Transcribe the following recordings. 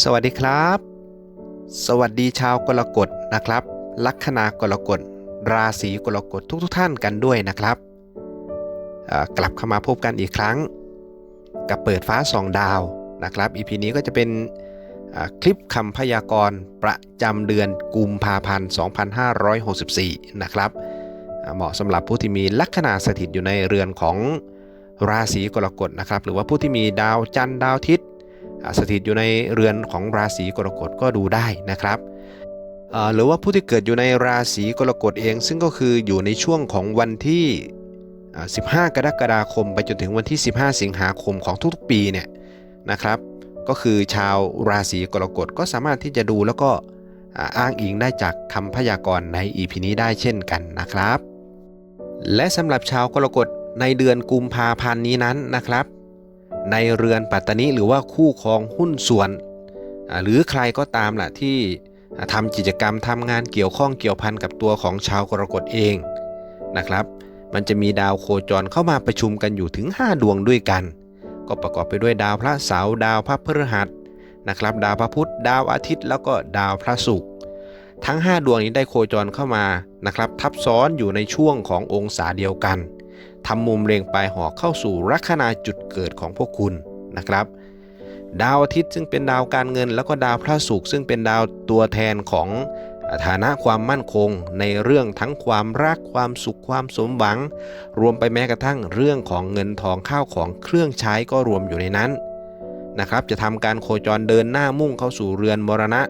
สวัสดีครับ สวัสดีชาวกรกฎนะครับ ลัคนากรกฎ ราศีกรกฎทุกทท่านกันด้วยนะครับ กลับเข้ามาพบกันอีกครั้ง กับเปิดฟ้าสองดาวนะครับ EP นี้ก็จะเป็นคลิปคำพยากรณ์ประจำเดือนกุมภาพันธ์ 2564 นะครับอ่าเหมาะสำหรับผู้ที่มีลัคนาสถิตอยู่ในเรือนของราศีกรกฎนะครับ หรือว่าผู้ที่มีดาวจันทร์ดาวทิตย์อ่า สถิตอยู่ในเรือนของราศีกรกฎก็ดูได้นะครับหรือว่าผู้ที่เกิดอยู่ในราศีกรกฎเอง ซึ่งก็คืออยู่ในช่วงของวันที่ 15 กรกฎาคม ไปจนถึงวันที่ 15 สิงหาคมของทุกๆปีเนี่ยนะครับ ก็คือชาวราศีกรกฎก็สามารถที่จะดูแล้วก็อ้างอิงได้จากคำพยากรณ์ใน EP นี้ได้เช่นกันนะครับ และสำหรับชาวกรกฎในเดือนกุมภาพันธ์นี้นั้นนะครับ ในเรือนปัตตานีหรือว่าคู่ครองหุ้นส่วน หรือใครก็ตามแหละที่อ่าทำกิจกรรมทำงานเกี่ยวข้องเกี่ยวพันกับตัวของชาวกรกฎเองนะครับ มันจะมีดาวโคจรเข้ามาประชุมกันอยู่ถึง 5 ดวงด้วยกัน ก็ประกอบไปด้วยดาวพระเสาร์ดาวพระพฤหัสนะครับ ดาวพระพุธดาวอาทิตย์ แล้วก็ดาวพระศุกร์ทั้ง 5 ดวงนี้ได้โคจรเข้ามานะครับ ทับซ้อนอยู่ในช่วงขององศาเดียวกัน ทำมุมเรียงปลายหอกเข้าสู่ลัคนาจุดเกิดของพวกคุณนะครับ ดาวอาทิตย์ซึ่งเป็นดาวการเงิน แล้วก็ดาวพระศุกร์ซึ่งเป็นดาวตัวแทนของฐานะความมั่นคง ในเรื่องทั้งความรักความสุขความสมหวัง รวมไปแม้กระทั่งเรื่องของเงินทองข้าวของเครื่องใช้ก็รวมอยู่ในนั้นนะครับจะทำการโคจรเดินหน้ามุ่งเข้าสู่เรือนมรณะ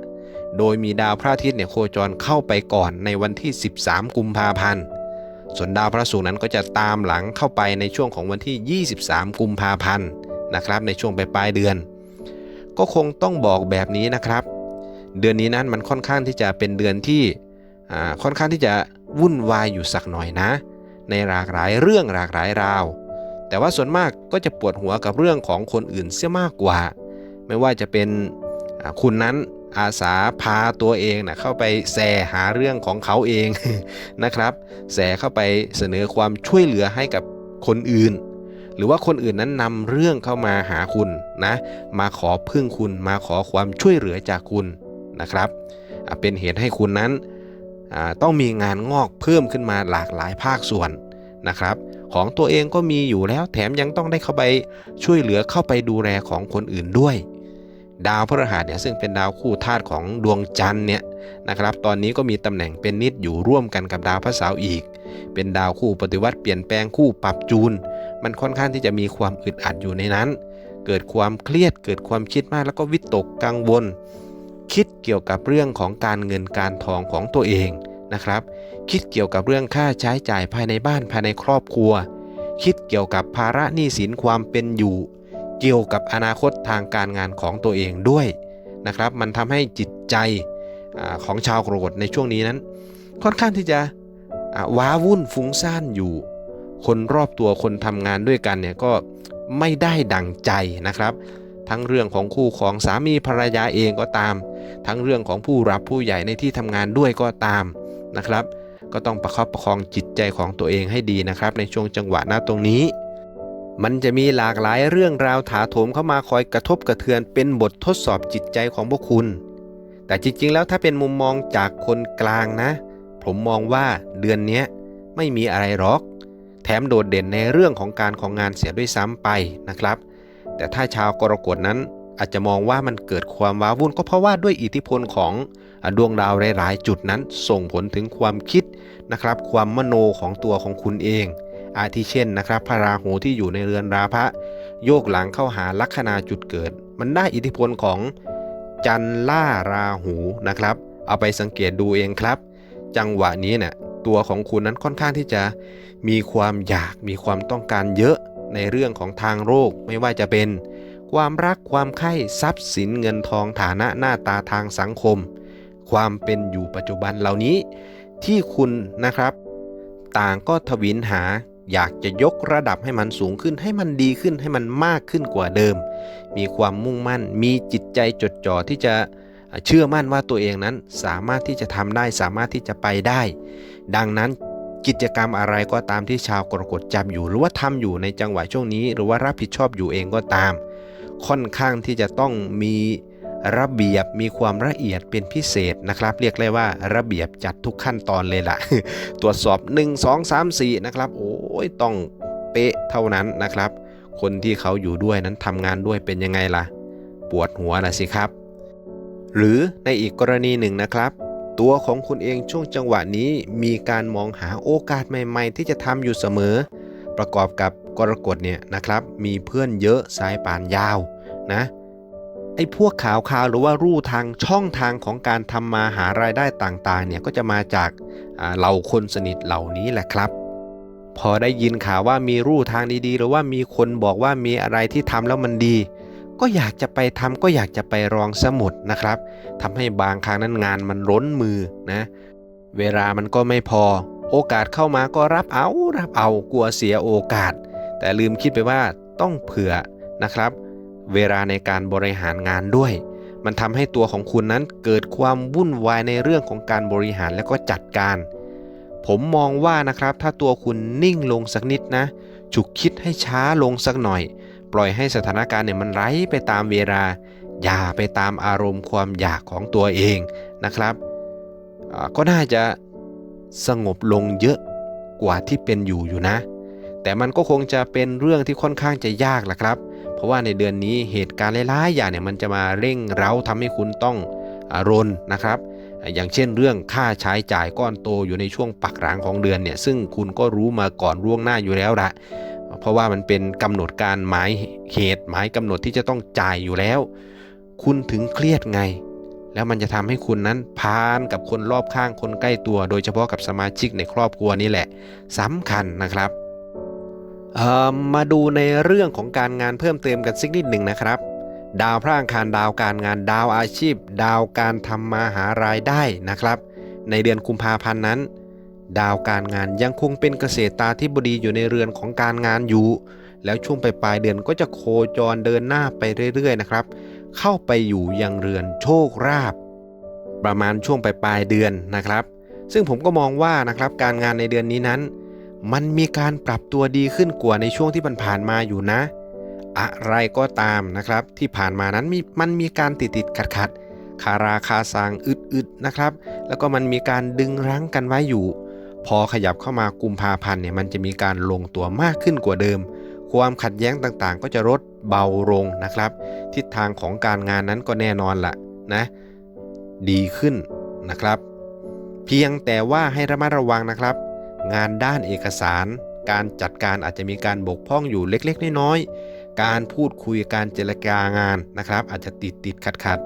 โดยมีดาวพระอาทิตย์เนี่ยโคจรเข้าไปก่อนในวันที่ 13 กุมภาพันธ์ ส่วนดาวพระศุกร์นั้นก็จะตามหลังเข้าไปในช่วงของวันที่ 23 กุมภาพันธ์นะครับ ในช่วงปลายๆเดือน ก็คงต้องบอกแบบนี้นะครับ เดือนนี้นั้นมันค่อนข้างที่จะเป็นเดือนที่ค่อนข้างที่จะวุ่นวายอยู่สักหน่อยนะ ในหลากหลายเรื่องหลากหลายราว แต่ว่าส่วนมากก็จะปวดหัวกับเรื่องของคนอื่นเสียมากกว่า ไม่ว่าจะเป็นคุณนั้น อาสาพาตัวเองนะเข้าไปแสหาเรื่องของเขาเองนะครับ แสเข้าไปเสนอความช่วยเหลือให้กับคนอื่น หรือว่าคนอื่นนั้นนำเรื่องเข้ามาหาคุณนะ มาขอพึ่งคุณมาขอความช่วยเหลือจากคุณนะครับ เป็นเหตุให้คุณนั้นต้องมีงานงอกเพิ่มขึ้นมาหลากหลายภาคส่วนนะครับ ของตัวเองก็มีอยู่แล้วแถมยังต้องได้เข้าไปช่วยเหลือเข้าไปดูแลของคนอื่นด้วย ดาวพฤหัสเนี่ยซึ่งเป็นดาวคู่ธาตุของดวงจันทร์เนี่ยนะครับ ตอนนี้ก็มีตำแหน่งเป็นนิดอยู่ร่วมกันกับดาวพระเสาร์อีก เป็นดาวคู่ปฏิวัติเปลี่ยนแปลงคู่ปรับจูน มันค่อนข้างที่จะมีความอึดอัดอยู่ในนั้น เกิดความเครียดเกิดความคิดมากแล้วก็วิตกกังวล คิดเกี่ยวกับเรื่องของการเงินการทองของตัวเองนะครับ คิดเกี่ยวกับเรื่องค่าใช้จ่ายภายในบ้านภายในครอบครัว คิดเกี่ยวกับภาระหนี้สินความเป็นอยู่ เกี่ยวกับอนาคตทางการงานของตัวเองด้วยนะครับ มันทำให้จิตใจอของชาวโกรกฎในช่วงนี้นั้น ค่อนข้างที่จะว้าวุ่นฟุ้งซ่านอยู่ คนรอบตัวคนทำงานด้วยกันเนี่ยก็ไม่ได้ดังใจนะครับ ทั้งเรื่องของคู่ของสามีภรรยาเองก็ตาม ทั้งเรื่องของผู้รับผู้ใหญ่ในที่ทำงานด้วยก็ตามนะครับ ก็ต้องประคับประคองจิตใจของตัวเองให้ดีนะครับ ในช่วงจังหวะหน้าตรงนี้ มันจะมีหลากหลายเรื่องราวถาโถมเข้ามาคอยกระทบกระเทือนเป็นบททดสอบจิตใจของพวกคุณ แต่จริงๆ แล้วถ้าเป็นมุมมองจากคนกลางนะ ผมมองว่าเดือนนี้ไม่มีอะไรหรอก แถมโดดเด่นในเรื่องของการของงานเสียด้วยซ้ำไปนะครับ แต่ถ้าชาวกรกฎนั้นอาจจะมองว่ามันเกิดความว้าวุ่นก็เพราะว่าด้วยอิทธิพลของดวงดาวหลาย ๆ จุดนั้นส่งผลถึงความคิดนะครับ ความมโนของตัวของคุณเอง อาทิเช่นนะครับพระราหูที่อยู่ในเรือนราพะ โยกหลังเข้าหาลัคนาจุดเกิด มันได้อิทธิพลของจันล่าราหูนะครับ เอาไปสังเกตดูเองครับ จังหวะนี้เนี่ยตัวของคุณนั้นค่อนข้างที่จะมีความอยากมีความต้องการเยอะในเรื่องของทางโลกไม่ว่าจะเป็น ความรักความใคร่ทรัพย์สินเงินทองฐานะหน้าตาทางสังคม ความเป็นอยู่ปัจจุบันเหล่านี้ ที่คุณนะครับ ต่างก็ทวินหา อยากจะยกระดับให้มันสูงขึ้นให้มันดีขึ้นให้มันมากขึ้นกว่าเดิม มีความมุ่งมั่น มีจิตใจจดจ่อที่จะเชื่อมั่นว่าตัวเองนั้นสามารถที่จะทำได้สามารถที่จะไปได้ ดังนั้นกิจกรรมอะไรก็ตามที่ชาวกรกฎจับอยู่ หรือว่าทำอยู่ในจังหวะช่วงนี้ หรือว่ารับผิดชอบอยู่เองก็ตาม ค่อนข้างที่จะต้องมี ระเบียบมีความละเอียดเป็นพิเศษนะครับ เรียกเลยว่าระเบียบจัดทุกขั้นตอนเลยล่ะ ตรวจสอบ 1 2 3 4 นะครับ โอ้ยต้องเป๊ะเท่านั้นนะครับ คนที่เขาอยู่ด้วยนั้นทำงานด้วยเป็นยังไงล่ะ ปวดหัวนะสิครับ หรือในอีกกรณีหนึ่งนะครับตัวของคุณเองช่วงจังหวะนี้มีการมองหาโอกาสใหม่ๆ ที่จะทำอยู่เสมอ ประกอบกับกรกฎเนี่ยนะครับ มีเพื่อนเยอะสายป่านยาวนะ ไอ้พวกข่าวข่าวหรือว่ารูทางช่องทางของการทำมาหารายได้ต่างๆเนี่ยก็จะมาจากเหล่าคนสนิทเหล่านี้แหละครับ พอได้ยินข่าวว่ามีรูทางดีๆ หรือว่ามีคนบอกว่ามีอะไรที่ทำแล้วมันดี ก็อยากจะไปทำก็อยากจะไปรองสมุดนะครับทำให้บางครั้งนั้นงานมันล้นมือนะ เวลามันก็ไม่พอ โอกาสเข้ามาก็รับเอารับเอากลัวเสียโอกาส แต่ลืมคิดไปว่าต้องเผื่อนะครับ เวลาในการบริหารงานด้วย มันทำให้ตัวของคุณนั้นเกิดความวุ่นวายในเรื่องของการบริหารและก็จัดการ ผมมองว่านะครับถ้าตัวคุณนิ่งลงสักนิดนะฉุกคิดให้ช้าลงสักหน่อย ปล่อยให้สถานการณ์เนี่ยมันไหลไปตามเวลา อย่าไปตามอารมณ์ความอยากของตัวเองนะครับก็น่าจะสงบลงเยอะกว่าที่เป็นอยู่อยู่นะ แต่มันก็คงจะเป็นเรื่องที่ค่อนข้างจะยากแหละครับเราะว่าในเดือนนี้เหตุการณ์หลายๆอย่างเนี่ยมันจะมาเร่งเร้าทำให้คุณต้องอรนนะครับ อย่างเช่นเรื่องค่าใช้จ่ายก้อนโตอยู่ในช่วงปักหลังของเดือนเนี่ยซึ่งคุณก็รู้มาก่อนล่วงหน้าอยู่แล้วละเพราะว่ามันเป็นกำหนดการหมายเหตุหมายกำหนดที่จะต้องจ่ายอยู่แล้ว คุณถึงเครียดไง แล้วมันจะทำให้คุณนั้นพานกับคนรอบข้างคนใกล้ตัว โดยเฉพาะกับสมาชิกในครอบครัวนี่แหละสำคัญนะครับ มาดูในเรื่องของการงานเพิ่มเติมกันสักนิดหนึ่งนะครับ ดาวพระอังคารดาวการงานดาวอาชีพ ดาวการทำมาหารายได้นะครับ ในเดือนกุมภาพันธ์นั้น ดาวการงานยังคงเป็นเกษตรตาธิบดีอยู่ในเรือนของการงานอยู่ แล้วช่วงปลายเดือนก็จะโคจรเดินหน้าไปเรื่อยๆนะครับ เข้าไปอยู่ยังเรือนโชคราบ ประมาณช่วงปลายเดือนนะครับ ซึ่งผมก็มองว่านะครับการงานในเดือนนี้นั้น มันมีการปรับตัวดีขึ้นกว่าในช่วงที่มันผ่านมาอยู่นะ อะไรก็ตามนะครับ ที่ผ่านมานั้นมีมันมีการติดติดขัดขัดคาราคาซังอึดๆนะครับ แล้วก็มันมีการดึงรั้งกันไว้อยู่ พอขยับเข้ามากุมภาพันธ์เนี่ยมันจะมีการลงตัวมากขึ้นกว่าเดิม ความขัดแย้งต่างๆ ก็จะลดเบาลงนะครับ ทิศทางของการงานนั้นก็แน่นอนละนะดีขึ้นนะครับ เพียงแต่ว่าให้ระมัดระวังนะครับ งานด้านเอกสาร การจัดการอาจจะมีการบกพร่องอยู่เล็กๆ น้อยๆ การพูดคุยการเจรจางานนะครับ อาจจะติดติดขัดขัด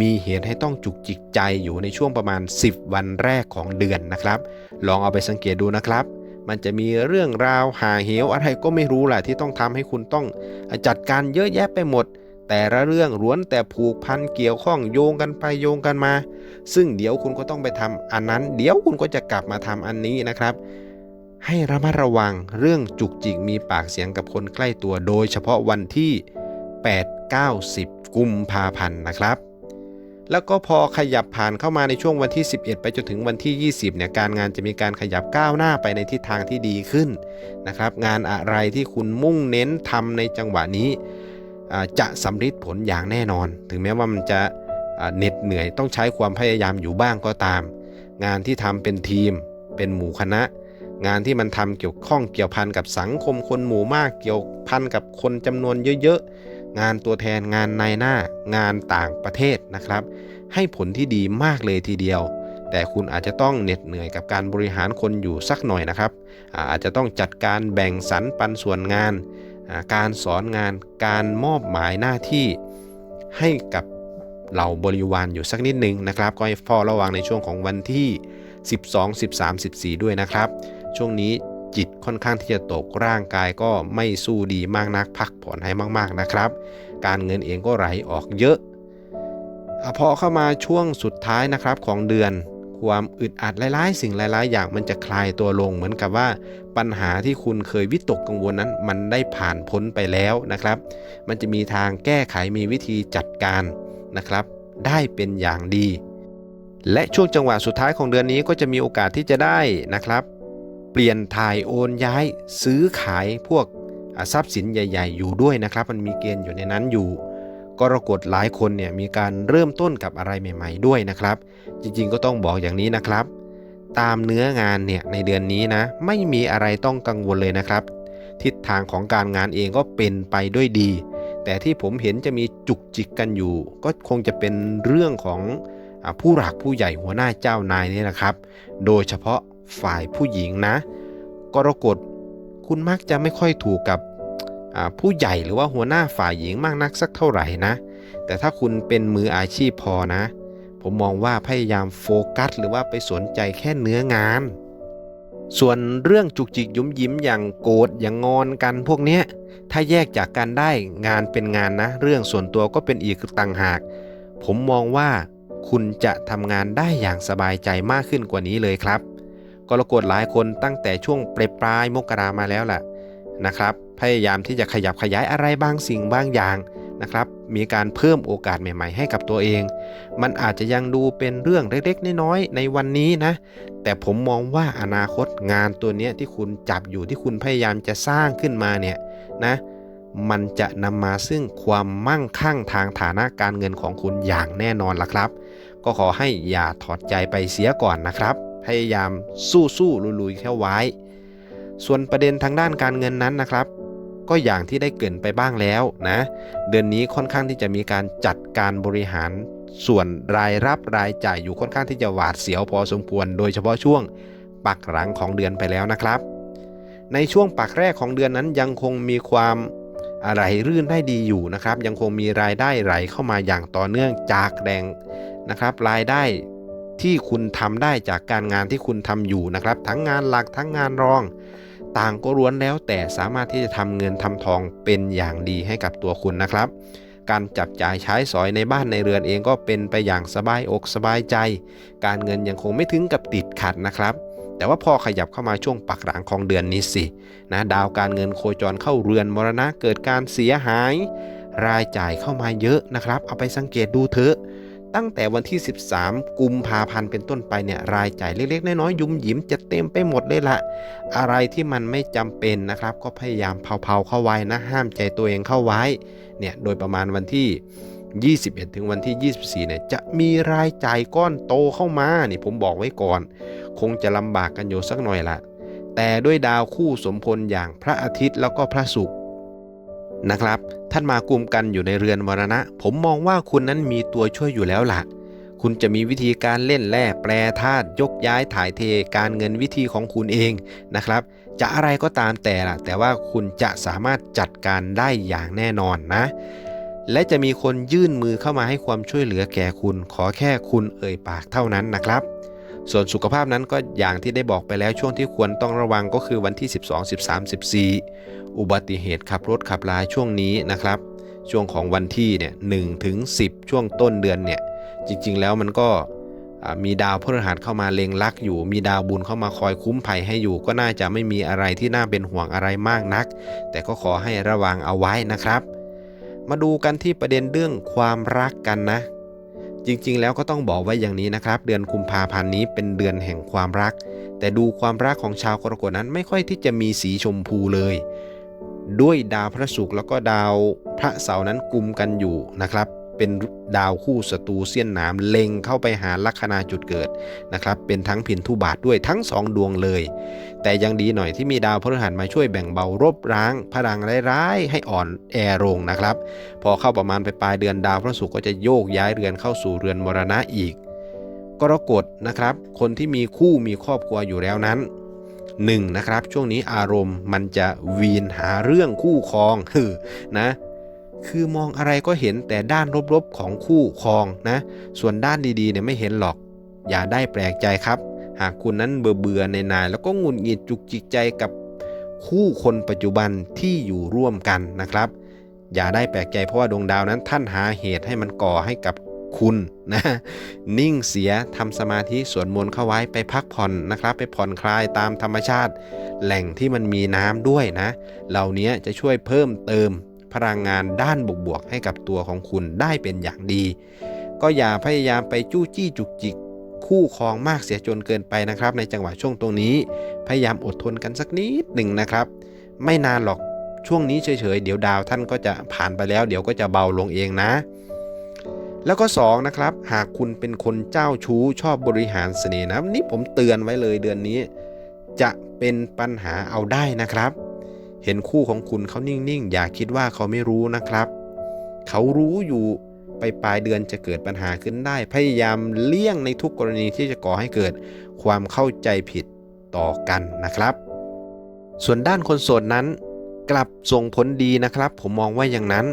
มีเหตุให้ต้องจุกจิกใจอยู่ในช่วงประมาณ 10 วันแรกของเดือนนะครับ ลองเอาไปสังเกตดูนะครับ มันจะมีเรื่องราวหาเหวอะไรก็ไม่รู้แหละที่ต้องทำให้คุณต้องจัดการเยอะแยะไปหมด แต่ละเรื่องล้วนแต่ผูกพันเกี่ยวข้องโยงกันไปโยงกันมา ซึ่งเดี๋ยวคุณก็ต้องไปทำอันนั้น เดี๋ยวคุณก็จะกลับมาทำอันนี้นะครับ ให้ระมัดระวังเรื่องจุกจิกมีปากเสียงกับคนใกล้ตัวโดยเฉพาะวันที่ 8 9 10 กุมภาพันธ์นะครับแล้วก็พอขยับผ่านเข้ามาในช่วงวันที่ 11 ไปจนถึงวันที่ 20เนี่ยการงานจะมีการขยับก้าวหน้าไปในทิศทางที่ดีขึ้นนะครับ งานอะไรที่คุณมุ่งเน้นทำในจังหวะนี้ จะสำฤทธิ์ผลอย่างแน่นอน ถึงแม้ว่ามันจะเหน็ดเหนื่อยต้องใช้ความพยายามอยู่บ้างก็ตาม งานที่ทำเป็นทีม เป็นหมู่คณะ งานที่มันทำเกี่ยวข้องเกี่ยวพันกับสังคมคนหมู่มากเกี่ยวพันกับคนจำนวนเยอะๆ งานตัวแทนงานในหน้างานต่างประเทศนะครับ ให้ผลที่ดีมากเลยทีเดียว แต่คุณอาจจะต้องเหน็ดเหนื่อยกับการบริหารคนอยู่สักหน่อยนะครับอาจจะต้องจัดการแบ่งสรรปันส่วนงาน การสอนงานการมอบหมายหน้าที่ให้กับเหล่าบริวารอยู่สักนิดนึงนะครับ ก็ให้เฝ้าระวังในช่วงของวันที่ 12 13 14 ด้วยนะครับ ช่วงนี้จิตค่อนข้างที่จะตกร่างกายก็ไม่สู้ดีมากนักพักผ่อนให้มาก ๆนะครับ การเงินเองก็ไหลออกเยอะอะพอเข้ามาช่วงสุดท้ายนะครับของเดือน ความอึดอัดหลายๆ สิ่งหลายๆ อย่างมันจะคลายตัวลง เหมือนกับว่าปัญหาที่คุณเคยวิตกกังวลนั้น มันได้ผ่านพ้นไปแล้วนะครับ มันจะมีทางแก้ไขมีวิธีจัดการนะครับ ได้เป็นอย่างดี และช่วงจังหวะสุดท้ายของเดือนนี้ก็จะมีโอกาสที่จะได้นะครับ เปลี่ยนถ่ายโอนย้าย ซื้อขายพวกทรัพย์สินใหญ่ ๆ อยู่ด้วยนะครับ มันมีเกณฑ์อยู่ในนั้นอยู่กรกฎหลายคนเนี่ยมีการเริ่มต้นกับอะไรใหม่ ๆ ด้วยนะครับ จริงๆก็ต้องบอกอย่างนี้นะครับ ตามเนื้องานเนี่ยในเดือนนี้นะ ไม่มีอะไรต้องกังวลเลยนะครับ ทิศทางของการงานเองก็เป็นไปด้วยดี แต่ที่ผมเห็นจะมีจุกจิกกันอยู่ ก็คงจะเป็นเรื่องของผู้หลักผู้ใหญ่หัวหน้าเจ้านายนี่นะครับ โดยเฉพาะฝ่ายผู้หญิงนะกรกฎคุณมักจะไม่ค่อยถูกกับผู้ใหญ่หรือว่าหัวหน้าฝ่ายหญิงมากนักสักเท่าไหร่นะ แต่ถ้าคุณเป็นมืออาชีพพอนะ ผมมองว่าพยายามโฟกัส หรือว่าไปสนใจแค่เนื้องาน ส่วนเรื่องจุกจิกยุ้มยิ้มอย่างโกรธอย่างงอนกันพวกเนี้ยถ้าแยกจากกันได้งานเป็นงานนะ เรื่องส่วนตัวก็เป็นอีกต่างหาก ผมมองว่าคุณจะทำงานได้อย่างสบายใจมากขึ้นกว่านี้เลยครับกรกฎหลายคนตั้งแต่ช่วงปลายปลายมกรามาแล้วล่ะนะครับ พยายามที่จะขยับขยายอะไรบางสิ่งบางอย่าง นะครับมีการเพิ่มโอกาสใหม่ ๆ ให้กับตัวเอง มันอาจจะยังดูเป็นเรื่องเล็กๆน้อยๆในวันนี้นะ แต่ผมมองว่าอนาคตงานตัวนี้ที่คุณจับอยู่ที่คุณพยายามจะสร้างขึ้นมาเนี่ยนะมันจะนำมาซึ่งความมั่งคั่งทางฐานะการเงินของคุณอย่างแน่นอนล่ะครับ ก็ขอให้อย่าถอดใจไปเสียก่อนนะครับ พยายามสู้สู้ๆลุยๆแค่ไว้ ส่วนประเด็นทางด้านการเงินนั้นนะครับ ก็อย่างที่ได้เกินไปบ้างแล้วนะ เดือนนี้ค่อนข้างที่จะมีการจัดการบริหารส่วนรายรับรายจ่ายอยู่ค่อนข้างที่จะหวาดเสียวพอสมควร โดยเฉพาะช่วงปักหลังของเดือนไปแล้วนะครับ ในช่วงปักแรกของเดือนนั้นยังคงมีความอะไรรื่นได้ดีอยู่นะครับ ยังคงมีรายได้ไหลเข้ามาอย่างต่อเนื่องจากแรงนะครับ รายได้ที่คุณทำได้จากการงานที่คุณทำอยู่นะครับ ทั้งงานหลักทั้งงานรอง ต่างก็ล้วนแล้วแต่สามารถที่จะทำเงินทำทองเป็นอย่างดีให้กับตัวคุณนะครับ การจับจ่ายใช้สอยในบ้านในเรือนเองก็เป็นไปอย่างสบายอกสบายใจ การเงินยังคงไม่ถึงกับติดขัดนะครับแต่ว่าพอขยับเข้ามาช่วงปักหลังของเดือนนี้สินะดาวการเงินโคจรเข้าเรือนมรณะเกิดการเสียหาย รายจ่ายเข้ามาเยอะนะครับ เอาไปสังเกตดูเถอะ ตั้งแต่วันที่ 13 กุมภาพันธ์เป็นต้นไปเนี่ยรายจ่ายเล็กๆ น้อยๆยุ่มหยิมจะเต็มไปหมดเลยละอะไรที่มันไม่จำเป็นนะครับ ก็พยายามเผาๆเข้าไว้นะห้ามใจตัวเองเข้าไว้เนี่ยโดยประมาณวันที่ 21 ถึงวันที่ 24เนี่ยจะมีรายจ่ายก้อนโตเข้ามานี่ผมบอกไว้ก่อน คงจะลำบากกันอยู่สักหน่อยละแต่ด้วยดาวคู่สมพลอย่างพระอาทิตย์แล้วก็พระศุกร์ นะครับ ท่านมากุมกันอยู่ในเรือนมรณะ ผมมองว่าคุณนั้นมีตัวช่วยอยู่แล้วล่ะ คุณจะมีวิธีการเล่นแร่แปรธาตุยกย้ายถ่ายเทการเงินวิธีของคุณเองนะครับ จะอะไรก็ตามแต่ละแต่ว่าคุณจะสามารถจัดการได้อย่างแน่นอนนะ และจะมีคนยื่นมือเข้ามาให้ความช่วยเหลือแก่คุณ ขอแค่คุณเอ่ยปากเท่านั้นนะครับ ส่วนสุขภาพนั้นก็อย่างที่ได้บอกไปแล้วช่วงที่ควรต้องระวังก็คือวันที่ 12 13 14 อุบัติเหตุขับรถขับลาช่วงนี้นะครับ ช่วงของวันที่เนี่ย1ถึง10 ช่วงต้นเดือนเนี่ย จริงๆแล้วมันก็มีดาวพฤหัสเข้ามาเล็งลักอยู่ มีดาวบุญเข้ามาคอยคุ้มภัยให้อยู่ ก็น่าจะไม่มีอะไรที่น่าเป็นห่วงอะไรมากนัก แต่ก็ขอให้ระวังเอาไว้นะครับ มาดูกันที่ประเด็นเรื่องความรักกันนะ จริงๆ แล้วก็ต้องบอกไว้อย่างนี้นะครับ เดือนกุมภาพันธ์นี้เป็นเดือนแห่งความรัก แต่ดูความรักของชาวกรกฎนั้นไม่ค่อยที่จะมีสีชมพูเลย ด้วยดาวพระศุกร์แล้วก็ดาวพระเสาร์นั้นกุมกันอยู่นะครับ เป็นดาวคู่ศัตรูเสี้ยนหนามเล็งเข้าไปหาลัคนาจุดเกิดนะครับ เป็นทั้งพินทุบาทด้วยทั้งสองดวงเลย แต่ยังดีหน่อยที่มีดาวพฤหัสมาช่วยแบ่งเบารบร้างพลังร้ายๆให้อ่อนแอลงนะครับ พอเข้าประมาณไปปลายเดือนดาวพระศุกร์ก็จะโยกย้ายเรือนเข้าสู่เรือนมรณะอีกกรกฎนะครับ คนที่มีคู่มีครอบครัวอยู่แล้วนั้น 1. นะครับช่วงนี้อารมณ์มันจะวีนหาเรื่องคู่ครองคือนะ คือมองอะไรก็เห็นแต่ด้านลบๆของคู่ครองนะ ส่วนด้านดีๆเนี่ยไม่เห็นหรอก อย่าได้แปลกใจครับ หากคุณนั้นเบื่อเบื่อในนายแล้วก็งุดหงิดจุกจิกใจกับคู่คนปัจจุบันที่อยู่ร่วมกันนะครับ อย่าได้แปลกใจเพราะว่าดวงดาวนั้นท่านหาเหตุให้มันก่อให้กับคุณนะนิ่งเสียทำสมาธิสวดมนต์เข้าไว้ไปพักผ่อนนะครับ ไปผ่อนคลายตามธรรมชาติ แหล่งที่มันมีน้ำด้วยนะ เหล่านี้จะช่วยเพิ่มเติม พลังงานด้านบวกๆให้กับตัวของคุณได้เป็นอย่างดี ก็อย่าพยายามไปจู้จี้จุกจิกคู่ครองมากเสียจนเกินไปนะครับ ในจังหวะช่วงตรงนี้ พยายามอดทนกันสักนิดหนึ่งนะครับ ไม่นานหรอกช่วงนี้เฉยๆเดี๋ยวดาวท่านก็จะผ่านไปแล้ว เดี๋ยวก็จะเบาลงเองนะ แล้วก็2นะครับหากคุณเป็นคนเจ้าชู้ชอบบริหารเสน่ห์นะนี่ผมเตือนไว้เลยเดือนนี้ จะเป็นปัญหาเอาได้นะครับ เห็นคู่ของคุณเขานิ่งๆ อย่าคิดว่าเขาไม่รู้นะครับ เขารู้อยู่ไปปลายเดือนจะเกิดปัญหาขึ้นได้ พยายามเลี่ยงในทุกกรณีที่จะก่อให้เกิดความเข้าใจผิดต่อกันนะครับ ส่วนด้านคนโสดนั้น กลับส่งผลดีนะครับ ผมมองว่าอย่างนั้น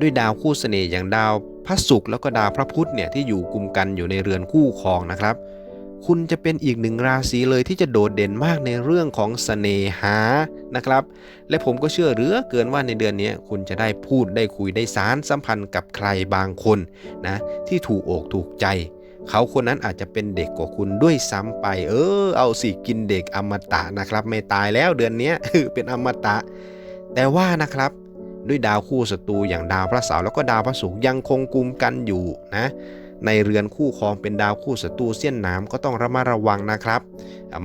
ด้วยดาวคู่เสน่ห์อย่างดาวพระศุกร์แล้วก็ดาวพระพุธเนี่ยที่อยู่กลุ่มกันอยู่ในเรือนคู่ครองนะครับ คุณจะเป็นอีกหนึ่งราศีเลยที่จะโดดเด่นมากในเรื่องของเสน่หานะครับ และผมก็เชื่อเหลือเกินว่าในเดือนนี้คุณจะได้พูดได้คุยได้สารสัมพันธ์กับใครบางคนนะที่ถูกอกถูกใจ เขาคนนั้นอาจจะเป็นเด็กกว่าคุณด้วยซ้ำไป เออ เอาสิกินเด็กอมตะนะครับ ไม่ตายแล้วเดือนนี้เป็นอมตะ แต่ว่านะครับด้วยดาวคู่ศัตรูอย่างดาวพระเสาร์แล้วก็ดาวพระศุกร์ยังคงกุมกันอยู่นะ ในเรือนคู่ครองเป็นดาวคู่ศัตรูเสี้ยนน้ำก็ต้องระมัดระวังนะครับ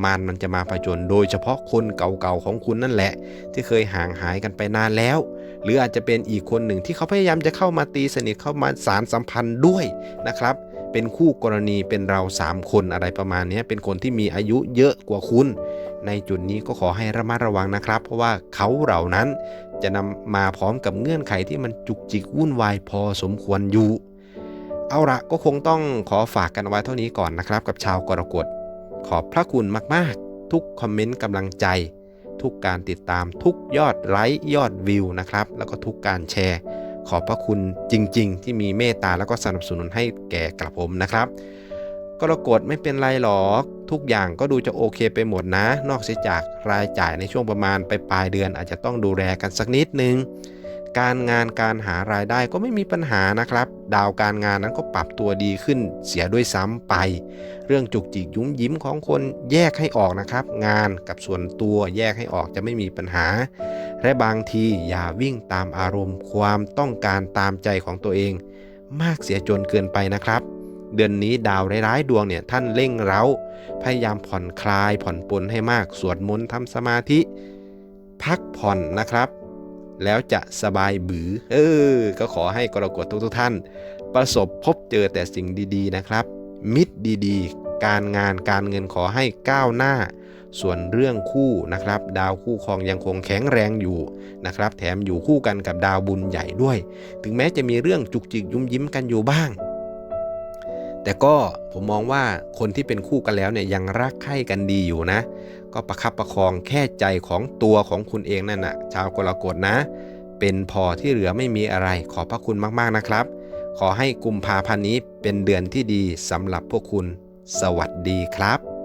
มารมันจะมาผจญโดยเฉพาะคนเก่าๆของคุณนั่นแหละ ที่เคยห่างหายกันไปนานแล้ว หรืออาจจะเป็นอีกคนหนึ่งที่เขาพยายามจะเข้ามาตีสนิทเข้ามาสารสัมพันธ์ด้วยนะครับ เป็นคู่กรณีเป็นเรา 3 คนอะไรประมาณนี้เป็นคนที่มีอายุเยอะกว่าคุณ ในจุดนี้ก็ขอให้ระมัดระวังนะครับ เพราะว่าเขาเหล่านั้นจะนำมาพร้อมกับเงื่อนไขที่มันจุกจิกวุ่นวายพอสมควรอยู่ เอาละก็คงต้องขอฝากกันไว้เท่านี้ก่อนนะครับ กับชาวกรกฎขอบพระคุณมากๆ ทุกคอมเมนต์กำลังใจ ทุกการติดตามทุกยอดไลค์ยอดวิวนะครับ แล้วก็ทุกการแชร์ ขอบพระคุณจริง ๆ ที่มีเมตตาแล้วก็สนับสนุนให้แก่กระผมนะครับกรกฎไม่เป็นไรหรอก ทุกอย่างก็ดูจะโอเคไปหมดนะ นอกเสียจากรายจ่ายในช่วงประมาณไปปลายเดือนอาจจะต้องดูแลกันสักนิดนึง การงานการหารายได้ก็ไม่มีปัญหานะครับ ดาวการงานนั้นก็ปรับตัวดีขึ้นเสียด้วยซ้ำไป เรื่องจุกจิกยุ้มยิ้มของคนแยกให้ออกนะครับ งานกับส่วนตัวแยกให้ออกจะไม่มีปัญหา และบางทีอย่าวิ่งตามอารมณ์ ความต้องการตามใจของตัวเอง มากเสียจนเกินไปนะครับ เดือนนี้ดาวร้ายๆดวงเนี่ยท่านเร่งเร้า พยายามผ่อนคลายผ่อนปลนให้มากสวดมนต์ทำสมาธิ พักผ่อนนะครับ แล้วจะสบายบือ เออ ก็ขอให้กรกฎทุกๆท่าน ประสบพบเจอแต่สิ่งดีๆนะครับ มิตรดีๆ การงานการเงินขอให้ก้าวหน้า ส่วนเรื่องคู่นะครับ ดาวคู่ครองยังคงแข็งแรงอยู่นะครับ แถมอยู่คู่กันกับดาวบุญใหญ่ด้วย ถึงแม้จะมีเรื่องจุกจิกยุ้มยิ้มกันอยู่บ้าง แต่ก็ผมมองว่าคนที่เป็นคู่กันแล้วเนี่ยยังรักใคร่กันดีอยู่นะ ก็ประคับประคองแค่ใจของตัวของคุณเองนั่นนะชาวกรกฎนะ เป็นพอที่เหลือไม่มีอะไร ขอพระคุณมากๆนะครับ ขอให้กุมภาพันธ์นี้เป็นเดือนที่ดีสำหรับพวกคุณ สวัสดีครับ